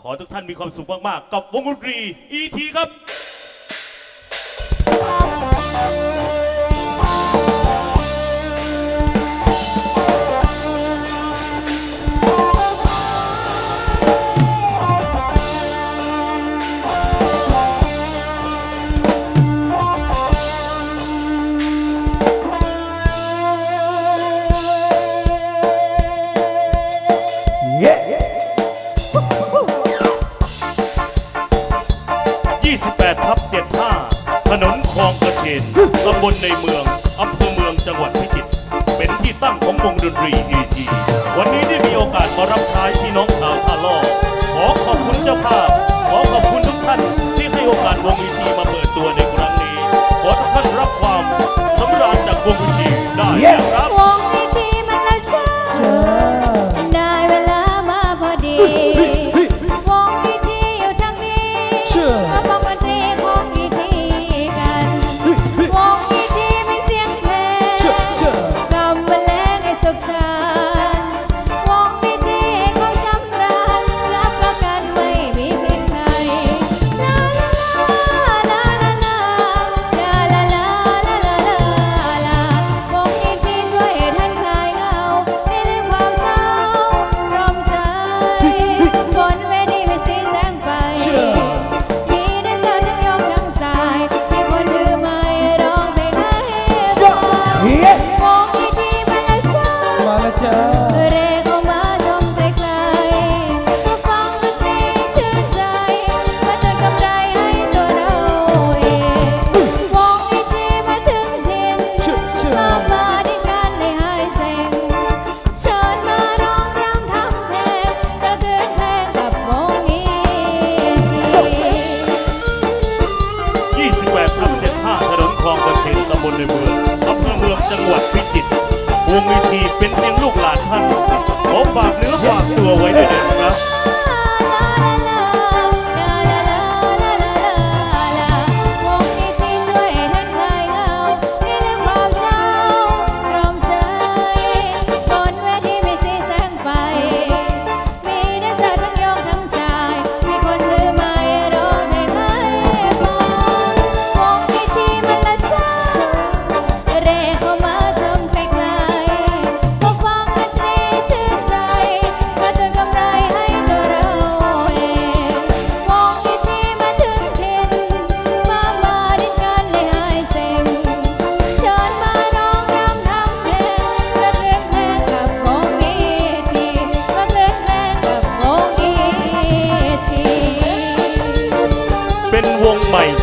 ขอทุกท่านมีความสุขมาก ๆ กับวงดนตรีอีทีครับ ลในเมืองอำเภอเมืองจังหวัดพิจิตรเป็นที่ตั้งของวงดนตรีอีทีวันนี้ได้มีโอกาสมารับใช้ จังหวัดพิจิตรวงวิทีเป็นเพียงลูกหลานท่านขอฝากเนื้อฝากตัวไว้ด้วยนะครับ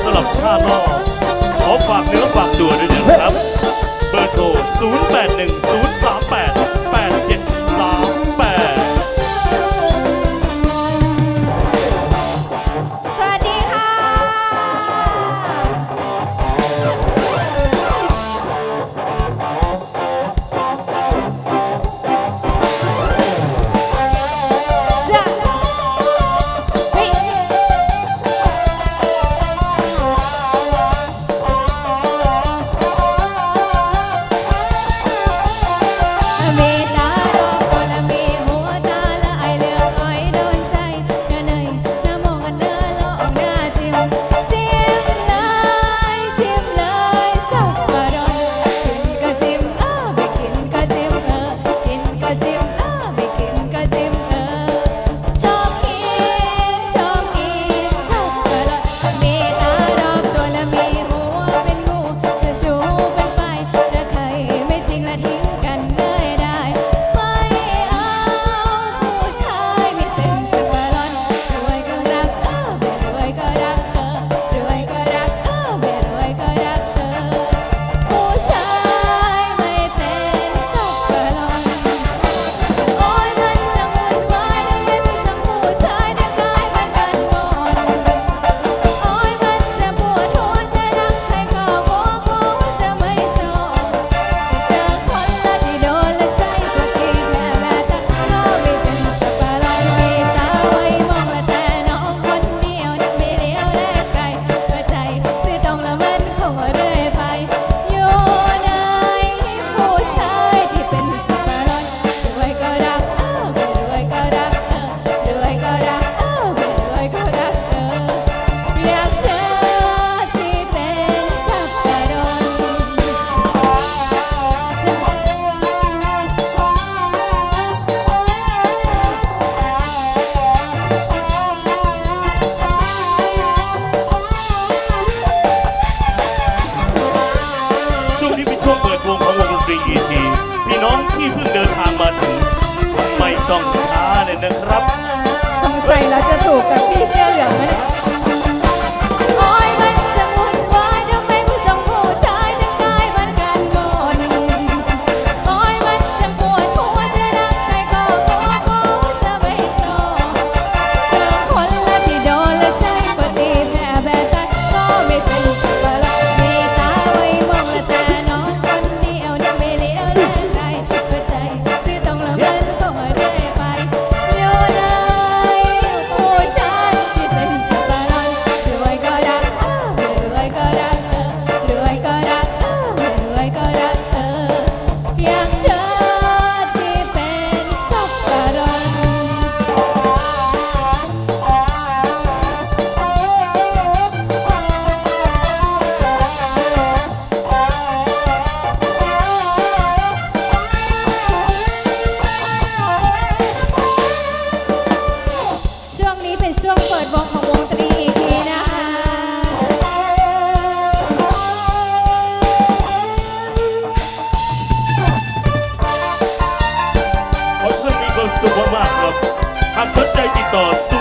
สำหรับท่าล่อขอฝากเนื้อฝากตัวด้วยนะครับ เบอร์โทร 081038 วงของวงดนตรีอีทีพี่น้องที่เพิ่งเดินทางมาถึง ไม่ต้องช้าเลยนะครับ สงสัยเราจะถูกกับพี่เสื้อเหลืองไหม หากสนใจติดต่อ